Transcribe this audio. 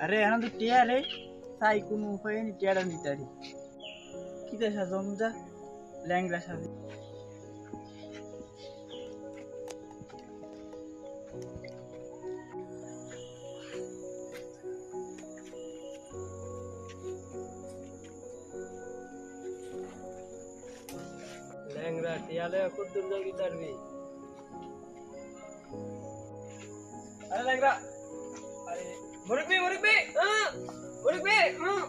আরে, এখন তো টিয়া রে তাই কোনো উপায় নেই টিয়াটা নিতে পারি কি দেশা জমজা ল্যাংরা সাথে ল্যাংরা টিয়ালে কদ্দুর যোগী তারবি Ano lang ra? Murig bi, murig bi. Ah! Murig bi. Ah!